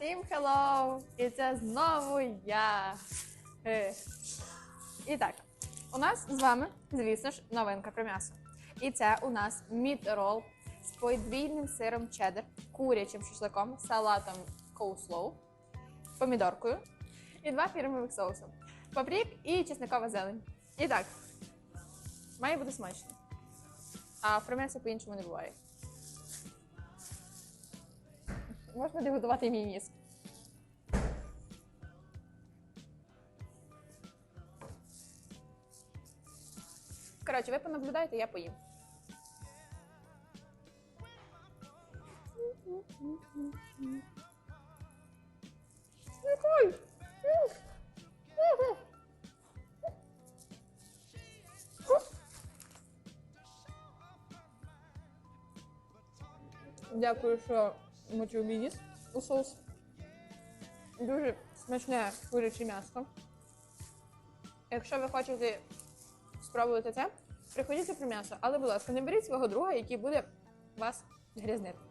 Всім hello! І це знову я. Е. І так, у нас з вами, звісно ж, новинка про м'ясо. І це у нас міт-рол з подвійним сиром чеддер, курячим шашликом, салатом коуслоу, помідоркою і два фірмових соуси. Папрік і чесникова зелень. І так, має бути смачно. А про м'ясо по-іншому не буває. Можна дегустувати мій ніс. Коротше, ви понаблюдаєте, я поїм. Смакуй! Дякую, що мочив мій у соус. Дуже смачне куряче м'ясо. Якщо ви хочете спробувати це, приходіть про м'ясо. Але, будь ласка, не беріть свого друга, який буде вас грязнити.